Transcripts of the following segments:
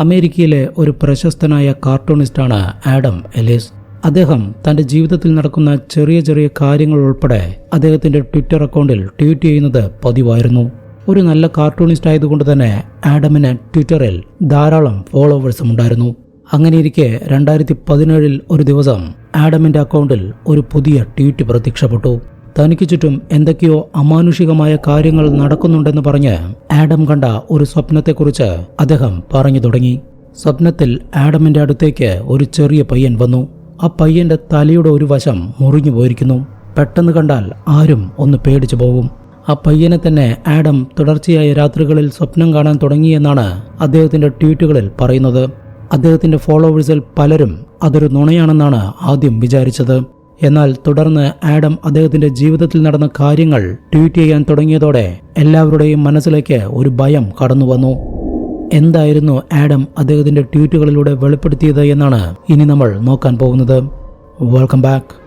അമേരിക്കയിലെ ഒരു പ്രശസ്തനായ കാർട്ടൂണിസ്റ്റാണ് ആഡം എലിസ് അദ്ദേഹം തന്റെ ജീവിതത്തിൽ നടക്കുന്ന ചെറിയ ചെറിയ കാര്യങ്ങൾ ഉൾപ്പെടെ അദ്ദേഹത്തിന്റെ ട്വിറ്റർ അക്കൗണ്ടിൽ ട്വീറ്റ് ചെയ്യുന്നത് പതിവായിരുന്നു. ഒരു നല്ല കാർട്ടൂണിസ്റ്റ് ആയതുകൊണ്ട് തന്നെ ആഡമിന് ട്വിറ്ററിൽ ധാരാളം ഫോളോവേഴ്സും ഉണ്ടായിരുന്നു. അങ്ങനെയിരിക്കെ രണ്ടായിരത്തി പതിനേഴിൽ ഒരു ദിവസം ആഡമിന്റെ അക്കൗണ്ടിൽ ഒരു പുതിയ ട്വീറ്റ് പ്രത്യക്ഷപ്പെട്ടു. തനിക്ക് ചുറ്റും എന്തൊക്കെയോ അമാനുഷികമായ കാര്യങ്ങൾ നടക്കുന്നുണ്ടെന്ന് പറഞ്ഞ് ആഡം കണ്ട ഒരു സ്വപ്നത്തെക്കുറിച്ച് അദ്ദേഹം പറഞ്ഞു തുടങ്ങി. സ്വപ്നത്തിൽ ആഡമിന്റെ അടുത്തേക്ക് ഒരു ചെറിയ പയ്യൻ വന്നു. ആ പയ്യന്റെ തലയുടെ ഒരു വശം മുറിഞ്ഞു പോയിരിക്കുന്നു. പെട്ടെന്ന് കണ്ടാൽ ആരും ഒന്ന് പേടിച്ചു പോകും. ആ പയ്യനെ തന്നെ ആഡം തുടർച്ചയായ രാത്രികളിൽ സ്വപ്നം കാണാൻ തുടങ്ങിയെന്നാണ് അദ്ദേഹത്തിന്റെ ട്വീറ്റുകളിൽ പറയുന്നത്. അദ്ദേഹത്തിന്റെ ഫോളോവേഴ്സിൽ പലരും അതൊരു നുണയാണെന്നാണ് ആദ്യം വിചാരിച്ചത്. എന്നാൽ തുടർന്ന് ആഡം അദ്ദേഹത്തിന്റെ ജീവിതത്തിൽ നടന്ന കാര്യങ്ങൾ ട്വീറ്റ് ചെയ്യാൻ തുടങ്ങിയതോടെ എല്ലാവരുടെയും മനസ്സിലേക്ക് ഒരു ഭയം കടന്നു വന്നു. എന്തായിരുന്നു ആഡം അദ്ദേഹത്തിന്റെ ട്വീറ്റുകളിലൂടെ വെളിപ്പെടുത്തിയത് എന്നാണ് ഇനി നമ്മൾ നോക്കാൻ പോകുന്നത്. വെൽക്കം ബാക്ക്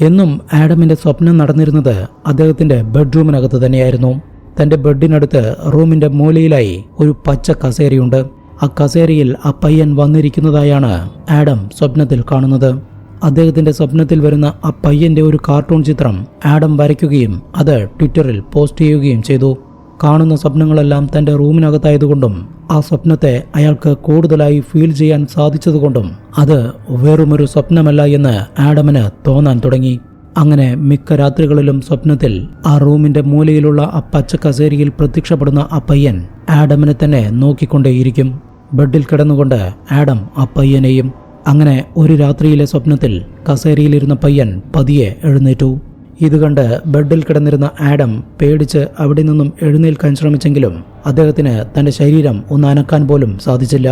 എന്നും ആഡമിന്റെ സ്വപ്നം നടന്നിരുന്നത് അദ്ദേഹത്തിന്റെ ബെഡ്റൂമിനകത്ത് തന്നെയായിരുന്നു. തന്റെ ബെഡിനടുത്ത് റൂമിന്റെ മൂലയിലായി ഒരു പച്ച കസേരയുണ്ട്. ആ കസേരയിൽ ആ പയ്യൻ വന്നിരിക്കുന്നതായാണ് ആഡം സ്വപ്നത്തിൽ കാണുന്നത്. അദ്ദേഹത്തിന്റെ സ്വപ്നത്തിൽ വരുന്ന ആ പയ്യന്റെ ഒരു കാർട്ടൂൺ ചിത്രം ആഡം വരയ്ക്കുകയും അത് ട്വിറ്ററിൽ പോസ്റ്റ് ചെയ്യുകയും ചെയ്തു. കാണുന്ന സ്വപ്നങ്ങളെല്ലാം തന്റെ റൂമിനകത്തായതുകൊണ്ടും ആ സ്വപ്നത്തെ അയാൾക്ക് കൂടുതലായി ഫീൽ ചെയ്യാൻ സാധിച്ചതുകൊണ്ടും അത് വെറുമൊരു സ്വപ്നമല്ല എന്ന് ആഡമിന് തോന്നാൻ തുടങ്ങി. അങ്ങനെ മിക്ക രാത്രികളിലും സ്വപ്നത്തിൽ ആ റൂമിന്റെ മൂലയിലുള്ള ആ പച്ച കസേരയിൽ പ്രത്യക്ഷപ്പെടുന്ന ആ പയ്യൻ ആഡമിനെ തന്നെ നോക്കിക്കൊണ്ടേയിരിക്കും. ബെഡിൽ കിടന്നുകൊണ്ട് ആഡം ആ പയ്യനെയും അങ്ങനെ ഒരു രാത്രിയിലെ സ്വപ്നത്തിൽ കസേരയിലിരുന്ന പയ്യൻ പതിയെ എഴുന്നേറ്റു. ഇത് കണ്ട് ബെഡിൽ കിടന്നിരുന്ന ആഡം പേടിച്ച് അവിടെ നിന്നും എഴുന്നേൽക്കാൻ ശ്രമിച്ചെങ്കിലും അദ്ദേഹത്തിന് തന്റെ ശരീരം ഒന്ന് അനക്കാൻ പോലും സാധിച്ചില്ല.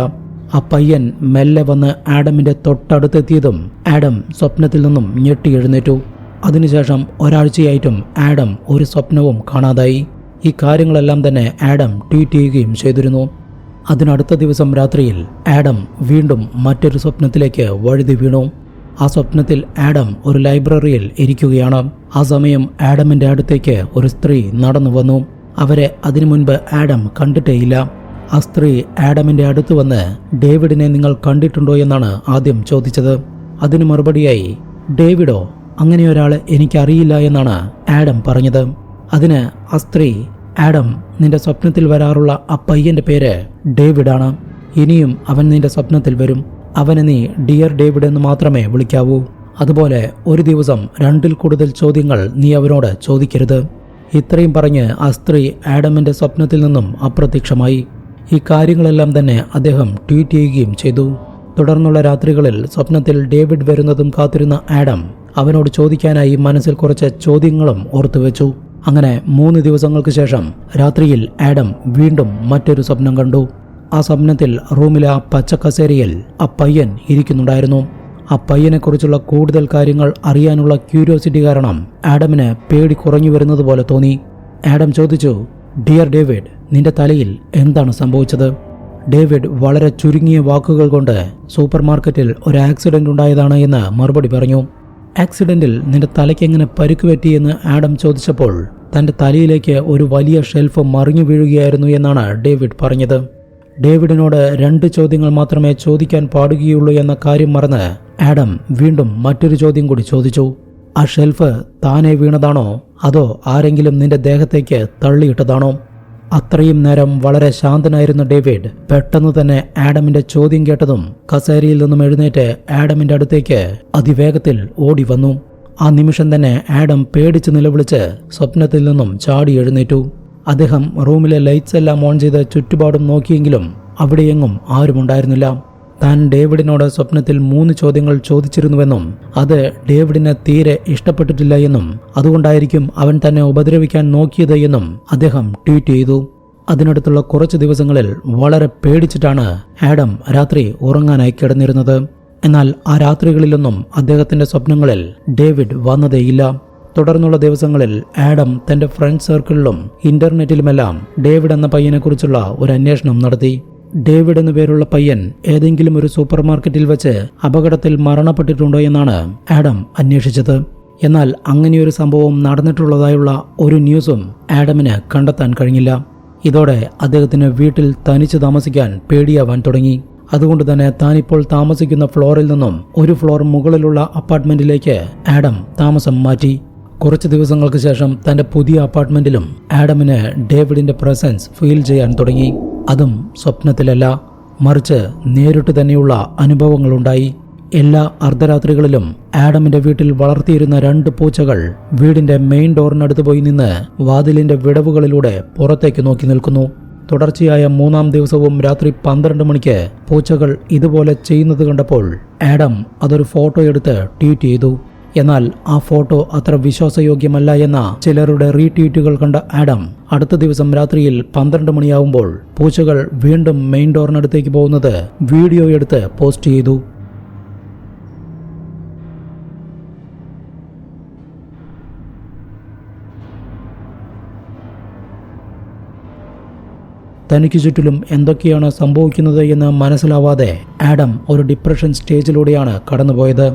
ആ പയ്യൻ മെല്ലെ വന്ന് ആഡമിന്റെ തൊട്ടടുത്തെത്തിയതും ആഡം സ്വപ്നത്തിൽ നിന്നും ഞെട്ടി എഴുന്നേറ്റു. അതിനുശേഷം ഒരാഴ്ചയായിട്ടും ആഡം ഒരു സ്വപ്നവും കാണാതായി. ഈ കാര്യങ്ങളെല്ലാം തന്നെ ആഡം ട്വീറ്റ് ചെയ്യുകയും ചെയ്തിരുന്നു. അതിനടുത്ത ദിവസം രാത്രിയിൽ ആഡം വീണ്ടും മറ്റൊരു സ്വപ്നത്തിലേക്ക് വഴുതി വീണു. ആ സ്വപ്നത്തിൽ ആഡം ഒരു ലൈബ്രറിയിൽ ഇരിക്കുകയാണ്. ആ സമയം ആഡമിന്റെ അടുത്തേക്ക് ഒരു സ്ത്രീ നടന്നു വന്നു. അവരെ അതിനു മുൻപ് ആഡം കണ്ടിട്ടേയില്ല. ആ സ്ത്രീ ആഡമിന്റെ അടുത്ത് വന്ന് ഡേവിഡിനെ നിങ്ങൾ കണ്ടിട്ടുണ്ടോ എന്നാണ് ആദ്യം ചോദിച്ചത്. അതിനു മറുപടിയായി ഡേവിഡോ അങ്ങനെ ഒരാളെ എനിക്കറിയില്ല എന്നാണ് ആഡം പറഞ്ഞത്. അതിന് ആ സ്ത്രീ ആഡം നിന്റെ സ്വപ്നത്തിൽ വരാറുള്ള ആ പയ്യന്റെ പേര് ഡേവിഡാണ്. ഇനിയും അവൻ നിന്റെ സ്വപ്നത്തിൽ വരും. അവനെ നീ ഡിയർ ഡേവിഡ് എന്ന് മാത്രമേ വിളിക്കാവൂ. അതുപോലെ ഒരു ദിവസം രണ്ടിൽ കൂടുതൽ ചോദ്യങ്ങൾ നീ അവനോട് ചോദിക്കരുത്. ഇത്രയും പറഞ്ഞ് ആ സ്ത്രീ ആഡമിന്റെ സ്വപ്നത്തിൽ നിന്നും അപ്രത്യക്ഷമായി. ഈ കാര്യങ്ങളെല്ലാം തന്നെ അദ്ദേഹം ട്വീറ്റ് ചെയ്യുകയും ചെയ്തു. തുടർന്നുള്ള രാത്രികളിൽ സ്വപ്നത്തിൽ ഡേവിഡ് വരുന്നതും കാത്തിരുന്ന ആഡം അവനോട് ചോദിക്കാനായി മനസ്സിൽ കുറച്ച് ചോദ്യങ്ങളും ഓർത്തുവെച്ചു അങ്ങനെ മൂന്ന് ദിവസങ്ങൾക്ക് ശേഷം രാത്രിയിൽ ആഡം വീണ്ടും മറ്റൊരു സ്വപ്നം കണ്ടു. ആ സ്വപ്നത്തിൽ റൂമിലെ ആ പച്ചക്കസേരയിൽ ആ പയ്യൻ ഇരിക്കുന്നുണ്ടായിരുന്നു. ആ പയ്യനെക്കുറിച്ചുള്ള കൂടുതൽ കാര്യങ്ങൾ അറിയാനുള്ള ക്യൂരിയോസിറ്റി കാരണം ആഡമിന് പേടി കുറഞ്ഞു വരുന്നത് പോലെ തോന്നി. ആഡം ചോദിച്ചു ഡിയർ ഡേവിഡ് നിന്റെ തലയിൽ എന്താണ് സംഭവിച്ചത്? ഡേവിഡ് വളരെ ചുരുങ്ങിയ വാക്കുകൾ കൊണ്ട് സൂപ്പർ മാർക്കറ്റിൽ ഒരു ആക്സിഡന്റ് ഉണ്ടായതാണ് എന്ന് മറുപടി പറഞ്ഞു. ആക്സിഡന്റിൽ നിന്റെ തലയ്ക്ക് എങ്ങനെ പരുക്ക് പറ്റിയെന്ന് ആഡം ചോദിച്ചപ്പോൾ തന്റെ തലയിലേക്ക് ഒരു വലിയ ഷെൽഫ് മറിഞ്ഞു വീഴുകയായിരുന്നു എന്നാണ് ഡേവിഡ് പറഞ്ഞത്. ഡേവിഡിനോട് രണ്ട് ചോദ്യങ്ങൾ മാത്രമേ ചോദിക്കാൻ പാടുകയുള്ളൂ എന്ന കാര്യം മറന്ന് ആഡം വീണ്ടും മറ്റൊരു ചോദ്യം കൂടി ചോദിച്ചു. ആ ഷെൽഫ് താനെ വീണതാണോ? അതോ ആരെങ്കിലും നിന്റെ ദേഹത്തേക്ക് തള്ളിയിട്ടതാണോ? അത്രയും നേരം വളരെ ശാന്തനായിരുന്ന ഡേവിഡ് പെട്ടെന്ന് തന്നെ ആഡമിന്റെ ചോദ്യം കേട്ടതും കസേരയിൽ നിന്നും എഴുന്നേറ്റ് ആഡമിന്റെ അടുത്തേക്ക് അതിവേഗത്തിൽ ഓടി വന്നു. ആ നിമിഷം തന്നെ ആഡം പേടിച്ച് നിലവിളിച്ച് സ്വപ്നത്തിൽ നിന്നും ചാടി എഴുന്നേറ്റു. അദ്ദേഹം റൂമിലെ ലൈറ്റ്സ് എല്ലാം ഓൺ ചെയ്ത് ചുറ്റുപാടും നോക്കിയെങ്കിലും അവിടെയെങ്ങും ആരുമുണ്ടായിരുന്നില്ല. താൻ ഡേവിഡിനോട് സ്വപ്നത്തിൽ മൂന്ന് ചോദ്യങ്ങൾ ചോദിച്ചിരുന്നുവെന്നും അത് ഡേവിഡിന് തീരെ ഇഷ്ടപ്പെട്ടിട്ടില്ല എന്നും അതുകൊണ്ടായിരിക്കും അവൻ തന്നെ ഉപദ്രവിക്കാൻ നോക്കിയത് എന്നും അദ്ദേഹം ട്വീറ്റ് ചെയ്തു. അതിനടുത്തുള്ള കുറച്ച് ദിവസങ്ങളിൽ വളരെ പേടിച്ചിട്ടാണ് ആഡം രാത്രി ഉറങ്ങാനായി കിടന്നിരുന്നത്. എന്നാൽ ആ രാത്രികളിലൊന്നും അദ്ദേഹത്തിന്റെ സ്വപ്നങ്ങളിൽ ഡേവിഡ് വന്നതേയില്ല. തുടർന്നുള്ള ദിവസങ്ങളിൽ ആഡം തന്റെ ഫ്രണ്ട് സർക്കിളിലും ഇന്റർനെറ്റിലുമെല്ലാം ഡേവിഡ് എന്ന പയ്യനെക്കുറിച്ചുള്ള ഒരു അന്വേഷണം നടത്തി. ഡേവിഡ് എന്നു പേരുള്ള പയ്യൻ ഏതെങ്കിലും ഒരു സൂപ്പർ മാർക്കറ്റിൽ വെച്ച് അപകടത്തിൽ മരണപ്പെട്ടിട്ടുണ്ടോ എന്നാണ് ആഡം അന്വേഷിച്ചത്. എന്നാൽ അങ്ങനെയൊരു സംഭവം നടന്നിട്ടുള്ളതായുള്ള ഒരു ന്യൂസും ആഡമിന് കണ്ടെത്താൻ കഴിഞ്ഞില്ല. ഇതോടെ അദ്ദേഹത്തിന് വീട്ടിൽ തനിച്ച് താമസിക്കാൻ പേടിയാവാൻ തുടങ്ങി. അതുകൊണ്ട് തന്നെ താനിപ്പോൾ താമസിക്കുന്ന ഫ്ലോറിൽ നിന്നും ഒരു ഫ്ലോർ മുകളിലുള്ള അപ്പാർട്ട്മെന്റിലേക്ക് ആഡം താമസം മാറ്റി. കുറച്ച് ദിവസങ്ങൾക്ക് ശേഷം തന്റെ പുതിയ അപ്പാർട്ട്മെന്റിലും ആഡമിന് ഡേവിഡിന്റെ പ്രസൻസ് ഫീൽ ചെയ്യാൻ തുടങ്ങി. അതും സ്വപ്നത്തിലല്ല മറിച്ച് നേരിട്ട് തന്നെയുള്ള അനുഭവങ്ങളുണ്ടായി. എല്ലാ അർദ്ധരാത്രികളിലും ആഡമിന്റെ വീട്ടിൽ വളർത്തിയിരുന്ന രണ്ട് പൂച്ചകൾ വീടിന്റെ മെയിൻ ഡോറിനടുത്ത് പോയി നിന്ന് വാതിലിന്റെ വിടവുകളിലൂടെ പുറത്തേക്ക് നോക്കി നിൽക്കുന്നു. തുടർച്ചയായ മൂന്നാം ദിവസവും രാത്രി പന്ത്രണ്ട് മണിക്ക് പൂച്ചകൾ ഇതുപോലെ ചെയ്യുന്നത് കണ്ടപ്പോൾ ആഡം അതൊരു ഫോട്ടോ എടുത്ത് ട്വീറ്റ് ചെയ്തു. എന്നാൽ ആ ഫോട്ടോ അത്ര വിശ്വാസയോഗ്യമല്ല എന്ന ചിലരുടെ റീട്വീറ്റുകൾ കണ്ട ആഡം അടുത്ത ദിവസം രാത്രിയിൽ പന്ത്രണ്ട് മണിയാവുമ്പോൾ പൂച്ചകൾ വീണ്ടും മെയിൻ ഡോറിനടുത്തേക്ക് പോകുന്നത് വീഡിയോ എടുത്ത് പോസ്റ്റ് ചെയ്തു. തനിക്ക് ചുറ്റിലും എന്തൊക്കെയാണ് സംഭവിക്കുന്നത് എന്ന് മനസ്സിലാവാതെ ആഡം ഒരു ഡിപ്രഷൻ സ്റ്റേജിലൂടെയാണ് കടന്നുപോയത്.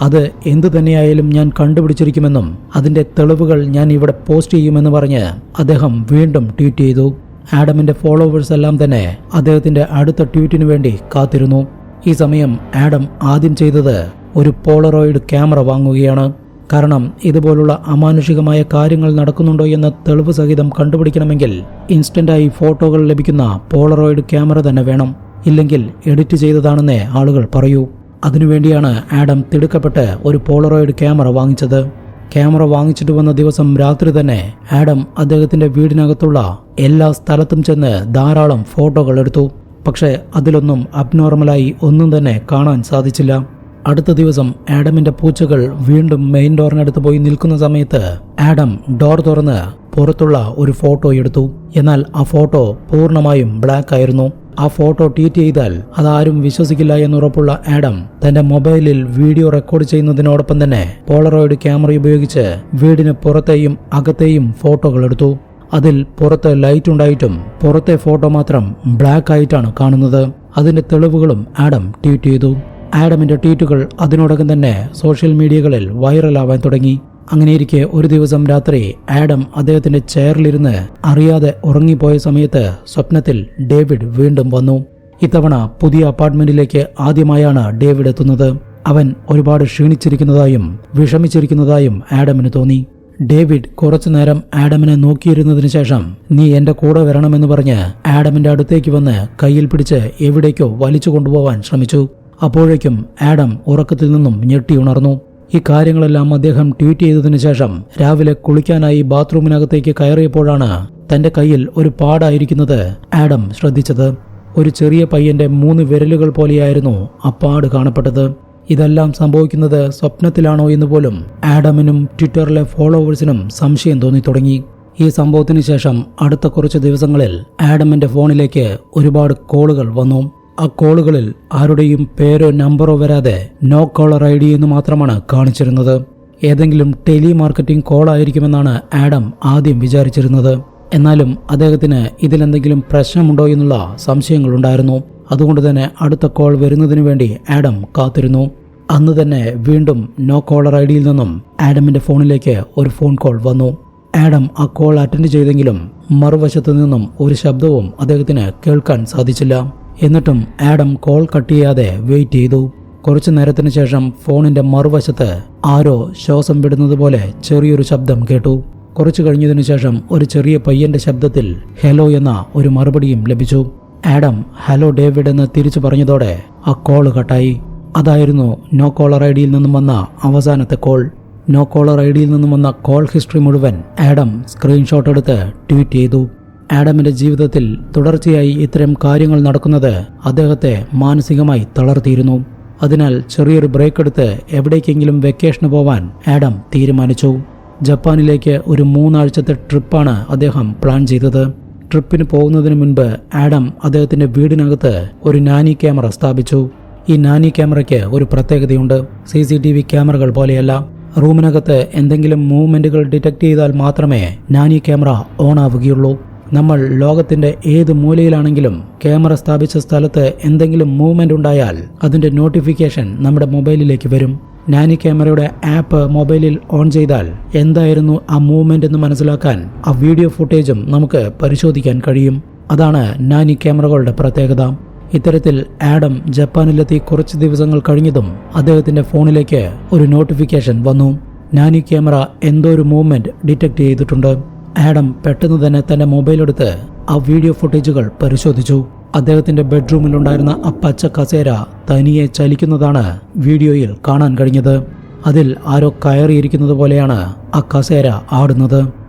അത് എന്തു തന്നെയായാലും ഞാൻ കണ്ടുപിടിച്ചിരിക്കുമെന്നും അതിന്റെ തെളിവുകൾ ഞാൻ ഇവിടെ പോസ്റ്റ് ചെയ്യുമെന്ന് പറഞ്ഞ് അദ്ദേഹം വീണ്ടും ട്വീറ്റ് ചെയ്തു. ആഡമിന്റെ ഫോളോവേഴ്സ് എല്ലാം തന്നെ അദ്ദേഹത്തിന്റെ അടുത്ത ട്വീറ്റിനു വേണ്ടി കാത്തിരുന്നു. ഈ സമയം ആഡം ആദ്യം ചെയ്തത് ഒരു പോളറോയിഡ് ക്യാമറ വാങ്ങുകയാണ്. കാരണം ഇതുപോലുള്ള അമാനുഷികമായ കാര്യങ്ങൾ നടക്കുന്നുണ്ടോ എന്ന തെളിവ് സഹിതം കണ്ടുപിടിക്കണമെങ്കിൽ ഇൻസ്റ്റന്റായി ഫോട്ടോകൾ ലഭിക്കുന്ന പോളറോയിഡ് ക്യാമറ തന്നെ വേണം. ഇല്ലെങ്കിൽ എഡിറ്റ് ചെയ്തതാണെന്നേ ആളുകൾ പറയൂ. അതിനുവേണ്ടിയാണ് ആഡം തിടുക്കപ്പെട്ട് ഒരു പോളറോയിഡ് ക്യാമറ വാങ്ങിച്ചത്. ക്യാമറ വാങ്ങിച്ചിട്ട് വന്ന ദിവസം രാത്രി തന്നെ ആഡം അദ്ദേഹത്തിന്റെ വീടിനകത്തുള്ള എല്ലാ സ്ഥലത്തും ചെന്ന് ധാരാളം ഫോട്ടോകൾ എടുത്തു. പക്ഷേ അതിലൊന്നും അബ്നോർമലായി ഒന്നും തന്നെ കാണാൻ സാധിച്ചില്ല. അടുത്ത ദിവസം ആഡമിന്റെ പൂച്ചകൾ വീണ്ടും മെയിൻ ഡോറിനടുത്ത് പോയി നിൽക്കുന്ന സമയത്ത് ആഡം ഡോർ തുറന്ന് പുറത്തുള്ള ഒരു ഫോട്ടോ എടുത്തു. എന്നാൽ ആ ഫോട്ടോ പൂർണമായും ബ്ലാക്ക് ആയിരുന്നു. ആ ഫോട്ടോ ട്വീറ്റ് ചെയ്താൽ അതാരും വിശ്വസിക്കില്ല എന്നുറപ്പുള്ള ആഡം തന്റെ മൊബൈലിൽ വീഡിയോ റെക്കോർഡ് ചെയ്യുന്നതിനോടൊപ്പം തന്നെ പോളറോയിഡ് ക്യാമറ ഉപയോഗിച്ച് വീടിന് പുറത്തെയും അകത്തെയും ഫോട്ടോകൾ എടുത്തു. അതിൽ പുറത്ത് ലൈറ്റ് ഉണ്ടായിട്ടും പുറത്തെ ഫോട്ടോ മാത്രം ബ്ലാക്ക് ആയിട്ടാണ് കാണുന്നത്. അതിന്റെ തെളിവുകളും ആഡം ട്വീറ്റ് ചെയ്തു. ആഡമിന്റെ ട്വീറ്റുകൾ അതിനോടകം തന്നെ സോഷ്യൽ മീഡിയകളിൽ വൈറലാവാൻ തുടങ്ങി. അങ്ങനെയിരിക്കെ ഒരു ദിവസം രാത്രി ആഡം അദ്ദേഹത്തിന്റെ ചെയറിലിരുന്ന് അറിയാതെ ഉറങ്ങിപ്പോയ സമയത്ത് സ്വപ്നത്തിൽ ഡേവിഡ് വീണ്ടും വന്നു. ഇത്തവണ പുതിയ അപ്പാർട്ട്മെന്റിലേക്ക് ആദ്യമായാണ് ഡേവിഡ് എത്തുന്നത്. അവൻ ഒരുപാട് ക്ഷീണിച്ചിരിക്കുന്നതായും വിഷമിച്ചിരിക്കുന്നതായും ആഡമിന് തോന്നി. ഡേവിഡ് കുറച്ചുനേരം ആഡമിനെ നോക്കിയിരുന്നതിന് ശേഷം നീ എന്റെ കൂടെ വരണമെന്ന് പറഞ്ഞ് ആഡമിന്റെ അടുത്തേക്ക് വന്ന് കയ്യിൽ പിടിച്ച് എവിടേക്കോ വലിച്ചു കൊണ്ടുപോവാൻ ശ്രമിച്ചു. അപ്പോഴേക്കും ആഡം ഉറക്കത്തിൽ നിന്നും ഞെട്ടി ഉണർന്നു. ഈ കാര്യങ്ങളെല്ലാം അദ്ദേഹം ട്വീറ്റ് ചെയ്തതിനു ശേഷം രാവിലെ കുളിക്കാനായി ബാത്റൂമിനകത്തേക്ക് കയറിയപ്പോഴാണ് തന്റെ കയ്യിൽ ഒരു പാടായിരിക്കുന്നത് ആഡം ശ്രദ്ധിച്ചത്. ഒരു ചെറിയ പയ്യന്റെ മൂന്ന് വിരലുകൾ പോലെയായിരുന്നു ആ പാട് കാണപ്പെട്ടത്. ഇതെല്ലാം സംഭവിക്കുന്നത് സ്വപ്നത്തിലാണോ എന്ന് പോലും ആഡമിനും ട്വിറ്ററിലെ ഫോളോവേഴ്സിനും സംശയം തോന്നി തുടങ്ങി. ഈ സംഭവത്തിന് ശേഷം അടുത്ത കുറച്ച് ദിവസങ്ങളിൽ ആഡമിന്റെ ഫോണിലേക്ക് ഒരുപാട് കോളുകൾ വന്നു. ആ കോളുകളിൽ ആരുടെയും പേരോ നമ്പറോ വരാതെ നോ കോളർ ഐ ഡി എന്ന് മാത്രമാണ് കാണിച്ചിരുന്നത്. ഏതെങ്കിലും ടെലി മാർക്കറ്റിംഗ് കോൾ ആയിരിക്കുമെന്നാണ് ആഡം ആദ്യം വിചാരിച്ചിരുന്നത്. എന്നാലും അദ്ദേഹത്തിന് ഇതിലെന്തെങ്കിലും പ്രശ്നമുണ്ടോ എന്നുള്ള സംശയങ്ങളുണ്ടായിരുന്നു. അതുകൊണ്ട് തന്നെ അടുത്ത കോൾ വരുന്നതിന് വേണ്ടി ആഡം കാത്തിരുന്നു. അന്ന് തന്നെ വീണ്ടും നോ കോളർ ഐ ഡിയിൽ നിന്നും ആഡമിന്റെ ഫോണിലേക്ക് ഒരു ഫോൺ കോൾ വന്നു. ആഡം ആ കോൾ അറ്റൻഡ് ചെയ്തെങ്കിലും മറുവശത്തു നിന്നും ഒരു ശബ്ദവും അദ്ദേഹത്തിന് കേൾക്കാൻ സാധിച്ചില്ല. എന്നിട്ടും ആഡം കോൾ കട്ട് ചെയ്യാതെ വെയിറ്റ് ചെയ്തു. കുറച്ചു നേരത്തിന് ശേഷം ഫോണിന്റെ മറുവശത്ത് ആരോ ശ്വാസം വിടുന്നത് പോലെ ചെറിയൊരു ശബ്ദം കേട്ടു. കുറച്ചു കഴിഞ്ഞതിനു ശേഷം ഒരു ചെറിയ പയ്യന്റെ ശബ്ദത്തിൽ ഹലോ എന്ന ഒരു മറുപടിയും ലഭിച്ചു. ആഡം ഹലോ ഡേവിഡ് എന്ന് തിരിച്ചു പറഞ്ഞതോടെ ആ കോൾ കട്ടായി. അതായിരുന്നു നോ കോളർ ഐ ഡിയിൽ നിന്നും വന്ന അവസാനത്തെ കോൾ. നോ കോളർ ഐ ഡിയിൽ നിന്നും വന്ന കോൾ ഹിസ്റ്ററി മുഴുവൻ ആഡം സ്ക്രീൻഷോട്ട് എടുത്ത് ട്വീറ്റ് ചെയ്തു. ആഡമിന്റെ ജീവിതത്തിൽ തുടർച്ചയായി ഇത്തരം കാര്യങ്ങൾ നടക്കുന്നത് അദ്ദേഹത്തെ മാനസികമായി തളർത്തിയിരുന്നു. അതിനാൽ ചെറിയൊരു ബ്രേക്ക് എടുത്ത് എവിടേക്കെങ്കിലും വെക്കേഷന് പോവാൻ ആഡം തീരുമാനിച്ചു. ജപ്പാനിലേക്ക് ഒരു മൂന്നാഴ്ചത്തെ ട്രിപ്പാണ് അദ്ദേഹം പ്ലാൻ ചെയ്തത്. ട്രിപ്പിന് പോകുന്നതിന് മുൻപ് ആഡം അദ്ദേഹത്തിന്റെ വീടിനകത്ത് ഒരു നാനി ക്യാമറ സ്ഥാപിച്ചു. ഈ നാനി ക്യാമറയ്ക്ക് ഒരു പ്രത്യേകതയുണ്ട്. സി സി ടി വി ക്യാമറകൾ പോലെയല്ല. റൂമിനകത്ത് എന്തെങ്കിലും മൂവ്മെന്റുകൾ ഡിറ്റക്ട് ചെയ്താൽ മാത്രമേ നാനി ക്യാമറ ഓൺ ആവുകയുള്ളൂ. നമ്മൾ ലോകത്തിന്റെ ഏത് മൂലയിലാണെങ്കിലും ക്യാമറ സ്ഥാപിച്ച സ്ഥലത്ത് എന്തെങ്കിലും മൂവ്മെന്റ് ഉണ്ടായാൽ അതിന്റെ നോട്ടിഫിക്കേഷൻ നമ്മുടെ മൊബൈലിലേക്ക് വരും. നാനി ക്യാമറയുടെ ആപ്പ് മൊബൈലിൽ ഓൺ ചെയ്താൽ എന്തായിരുന്നു ആ മൂവ്മെന്റ് എന്ന് മനസ്സിലാക്കാൻ ആ വീഡിയോ ഫുട്ടേജും നമുക്ക് പരിശോധിക്കാൻ കഴിയും. അതാണ് നാനി ക്യാമറകളുടെ പ്രത്യേകത. ഇത്തരത്തിൽ ആഡം ജപ്പാനിലെത്തി കുറച്ച് ദിവസങ്ങൾ കഴിഞ്ഞതും അദ്ദേഹത്തിന്റെ ഫോണിലേക്ക് ഒരു നോട്ടിഫിക്കേഷൻ വന്നു. നാനി ക്യാമറ എന്തോ ഒരു മൂവ്മെന്റ് ഡിറ്റക്ട് ചെയ്തിട്ടുണ്ട്. ആഡം പെട്ടെന്ന് തന്നെ തന്റെ മൊബൈൽ എടുത്ത് ആ വീഡിയോ ഫുട്ടേജുകൾ പരിശോധിച്ചു. അദ്ദേഹത്തിന്റെ ബെഡ്റൂമിലുണ്ടായിരുന്ന ആ പച്ച കസേര തനിയെ ചലിക്കുന്നതാണ് വീഡിയോയിൽ കാണാൻ കഴിഞ്ഞത്. അതിൽ ആരോ കയറിയിരിക്കുന്നത് പോലെയാണ് ആ കസേര ആടുന്നത്.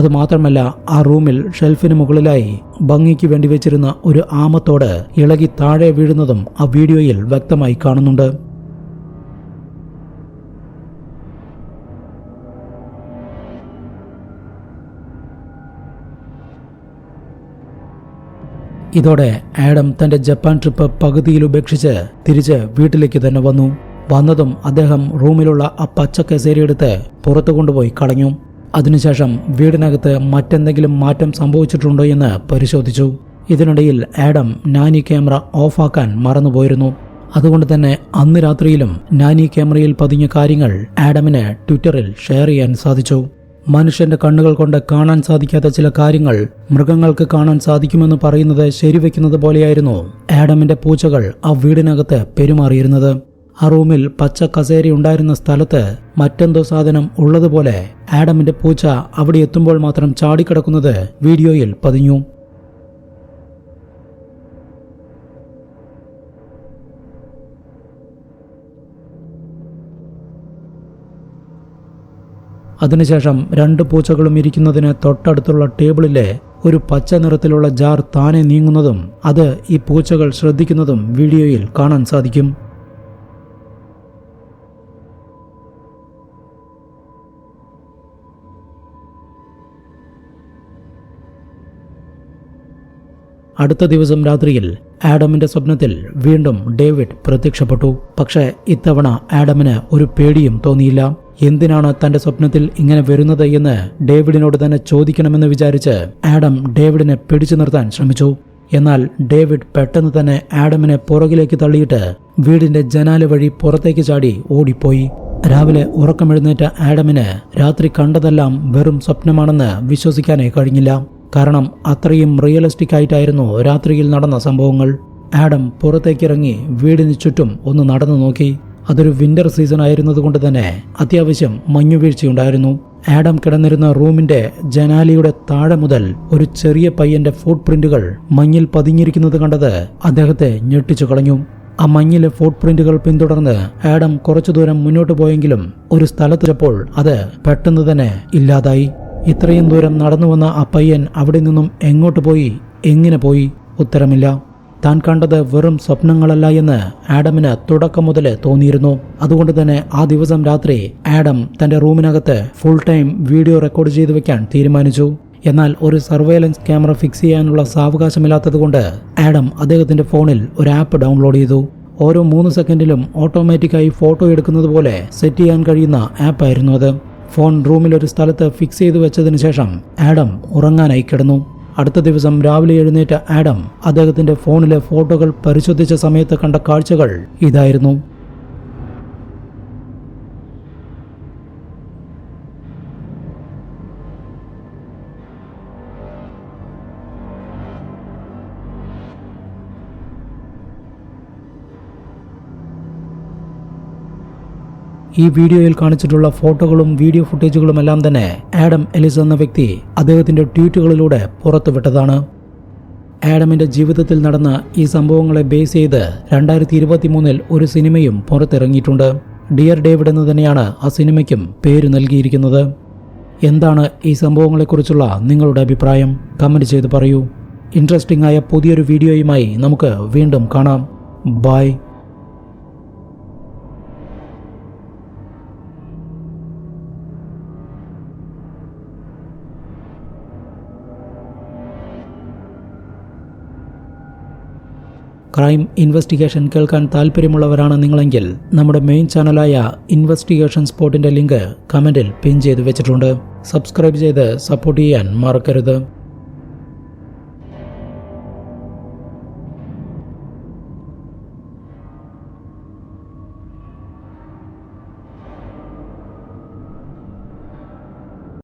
അതുമാത്രമല്ല ആ റൂമിൽ ഷെൽഫിന് മുകളിലായി ഭംഗിക്ക് വേണ്ടി വെച്ചിരുന്ന ഒരു ആമത്തോട് ഇളകി താഴെ വീഴുന്നതും ആ വീഡിയോയിൽ വ്യക്തമായി കാണുന്നുണ്ട്. ഇതോടെ ആഡം തന്റെ ജപ്പാൻ ട്രിപ്പ് പകുതിയിൽ ഉപേക്ഷിച്ച് തിരിച്ച് വീട്ടിലേക്ക് തന്നെ വന്നു. വന്നതും അദ്ദേഹം റൂമിലുള്ള ആ പച്ച കസേരയെടുത്ത് പുറത്തു കൊണ്ടുപോയി കളഞ്ഞു. അതിനുശേഷം വീടിനകത്ത് മറ്റെന്തെങ്കിലും മാറ്റം സംഭവിച്ചിട്ടുണ്ടോ എന്ന് പരിശോധിച്ചു. ഇതിനിടയിൽ ആഡം നാനി ക്യാമറ ഓഫാക്കാൻ മറന്നുപോയിരുന്നു. അതുകൊണ്ട് തന്നെ അന്ന് രാത്രിയിലും നാനി ക്യാമറയിൽ പതിഞ്ഞ കാര്യങ്ങൾ ആഡമിന് ട്വിറ്ററിൽ ഷെയർ ചെയ്യാൻ സാധിച്ചു. മനുഷ്യന്റെ കണ്ണുകൾ കൊണ്ട് കാണാൻ സാധിക്കാത്ത ചില കാര്യങ്ങൾ മൃഗങ്ങൾക്ക് കാണാൻ സാധിക്കുമെന്ന് പറയുന്നത് ശരിവെക്കുന്നത് പോലെയായിരുന്നു ആഡമിന്റെ പൂച്ചകൾ ആ വീടിനകത്ത് പെരുമാറിയിരുന്നത്. ആ റൂമിൽ പച്ച കസേരി ഉണ്ടായിരുന്ന സ്ഥലത്ത് മറ്റെന്തോ സാധനം ഉള്ളതുപോലെ ആഡമിന്റെ പൂച്ച അവിടെ എത്തുമ്പോൾ മാത്രം ചാടിക്കിടക്കുന്നത് വീഡിയോയിൽ പതിഞ്ഞു. അതിനുശേഷം രണ്ട് പൂച്ചകളും ഇരിക്കുന്നതിന് തൊട്ടടുത്തുള്ള ടേബിളിലെ ഒരു പച്ച നിറത്തിലുള്ള ജാർ താനെ നീങ്ങുന്നതും അത് ഈ പൂച്ചകൾ ശ്രദ്ധിക്കുന്നതും വീഡിയോയിൽ കാണാൻ സാധിക്കും. അടുത്ത ദിവസം രാത്രിയിൽ ആഡമിന്റെ സ്വപ്നത്തിൽ വീണ്ടും ഡേവിഡ് പ്രത്യക്ഷപ്പെട്ടു. പക്ഷേ ഇത്തവണ ആഡമിന് ഒരു പേടിയും തോന്നിയില്ല. എന്തിനാണ് തന്റെ സ്വപ്നത്തിൽ ഇങ്ങനെ വരുന്നത് എന്ന് ഡേവിഡിനോട് തന്നെ ചോദിക്കണമെന്ന് വിചാരിച്ച് ആഡം ഡേവിഡിനെ പിടിച്ചു നിർത്താൻ ശ്രമിച്ചു. എന്നാൽ ഡേവിഡ് പെട്ടെന്ന് തന്നെ ആഡമിനെ പുറകിലേക്ക് തള്ളിയിട്ട് വീടിന്റെ ജനാല വഴി പുറത്തേക്ക് ചാടി ഓടിപ്പോയി. രാവിലെ ഉറക്കമെഴുന്നേറ്റ ആഡമിന് രാത്രി കണ്ടതെല്ലാം വെറും സ്വപ്നമാണെന്ന് വിശ്വസിക്കാനേ കഴിഞ്ഞില്ല. കാരണം അത്രയും റിയലിസ്റ്റിക് ആയിട്ടായിരുന്നു രാത്രിയിൽ നടന്ന സംഭവങ്ങൾ. ആഡം പുറത്തേക്കിറങ്ങി വീടിന് ചുറ്റും ഒന്ന് നടന്നു നോക്കി. അതൊരു വിന്റർ സീസൺ ആയിരുന്നതുകൊണ്ട് തന്നെ അത്യാവശ്യം മഞ്ഞുവീഴ്ചയുണ്ടായിരുന്നു ആഡം കിടന്നിരുന്ന റൂമിന്റെ ജനാലിയുടെ താഴെ മുതൽ ഒരു ചെറിയ പയ്യന്റെ ഫുട് പ്രിന്റുകൾ മഞ്ഞിൽ പതിഞ്ഞിരിക്കുന്നത് കണ്ടത് അദ്ദേഹത്തെ ഞെട്ടിച്ചു കളഞ്ഞു. ആ മഞ്ഞിലെ ഫുട് പ്രിന്റുകൾ പിന്തുടർന്ന് ആഡം കുറച്ചു ദൂരം മുന്നോട്ട് പോയെങ്കിലും ഒരു സ്ഥലത്തിച്ചപ്പോൾ അത് പെട്ടെന്ന് തന്നെ ഇല്ലാതായി. ഇത്രയും ദൂരം നടന്നു വന്ന ആ പയ്യൻ അവിടെ നിന്നും എങ്ങോട്ട് പോയി എങ്ങനെ പോയി? ഉത്തരമില്ല. താൻ കണ്ടത് വെറും സ്വപ്നങ്ങളല്ല എന്ന് ആഡമിന് തുടക്കം മുതൽ തോന്നിയിരുന്നു. അതുകൊണ്ട് തന്നെ ആ ദിവസം രാത്രി ആഡം തന്റെ റൂമിനകത്ത് ഫുൾ ടൈം വീഡിയോ റെക്കോർഡ് ചെയ്തു വെക്കാൻ തീരുമാനിച്ചു. എന്നാൽ ഒരു സർവൈലൻസ് ക്യാമറ ഫിക്സ് ചെയ്യാനുള്ള സാവകാശമില്ലാത്തതുകൊണ്ട് ആഡം അദ്ദേഹത്തിന്റെ ഫോണിൽ ഒരു ആപ്പ് ഡൗൺലോഡ് ചെയ്തു. ഓരോ മൂന്ന് സെക്കൻഡിലും ഓട്ടോമാറ്റിക്കായി ഫോട്ടോ എടുക്കുന്നത് പോലെ സെറ്റ് ചെയ്യാൻ കഴിയുന്ന ആപ്പായിരുന്നു അത്. ഫോൺ റൂമിൽ ഒരു സ്ഥലത്ത് ഫിക്സ് ചെയ്തു വെച്ചതിന് ശേഷം ആഡം ഉറങ്ങാനായി കിടന്നു. അടുത്ത ദിവസം രാവിലെ എഴുന്നേറ്റ ആഡം അദ്ദേഹത്തിന്റെ ഫോണിലെ ഫോട്ടോകൾ പരിശോധിച്ച സമയത്ത് കണ്ട കാഴ്ചകൾ ഇതായിരുന്നു. ഈ വീഡിയോയിൽ കാണിച്ചിട്ടുള്ള ഫോട്ടോകളും വീഡിയോ ഫുട്ടേജുകളുമെല്ലാം തന്നെ ആഡം എലിസ് എന്ന വ്യക്തി അദ്ദേഹത്തിന്റെ ട്വീറ്റുകളിലൂടെ പുറത്തുവിട്ടതാണ്. ആഡമിന്റെ ജീവിതത്തിൽ നടന്ന ഈ സംഭവങ്ങളെ ബേസ് ചെയ്ത് രണ്ടായിരത്തി ഇരുപത്തി മൂന്നിൽ ഒരു സിനിമയും പുറത്തിറങ്ങിയിട്ടുണ്ട്. ഡിയർ ഡേവിഡ് എന്ന് തന്നെയാണ് ആ സിനിമയ്ക്കും പേര് നൽകിയിരിക്കുന്നത്. എന്താണ് ഈ സംഭവങ്ങളെക്കുറിച്ചുള്ള നിങ്ങളുടെ അഭിപ്രായം? കമന്റ് ചെയ്ത് പറയൂ. ഇൻട്രസ്റ്റിംഗ് ആയ പുതിയൊരു വീഡിയോയുമായി നമുക്ക് വീണ്ടും കാണാം. ബൈ. ക്രൈം ഇൻവെസ്റ്റിഗേഷൻ കേൾക്കാൻ താല്പര്യമുള്ളവരാണ് നിങ്ങളെങ്കിൽ നമ്മുടെ മെയിൻ ചാനലായ ഇൻവെസ്റ്റിഗേഷൻ സ്പോട്ടിന്റെ ലിങ്ക് കമന്റിൽ പിൻ ചെയ്തു വെച്ചിട്ടുണ്ട്. സബ്സ്ക്രൈബ് ചെയ്ത് സപ്പോർട്ട് ചെയ്യാൻ മറക്കരുത്.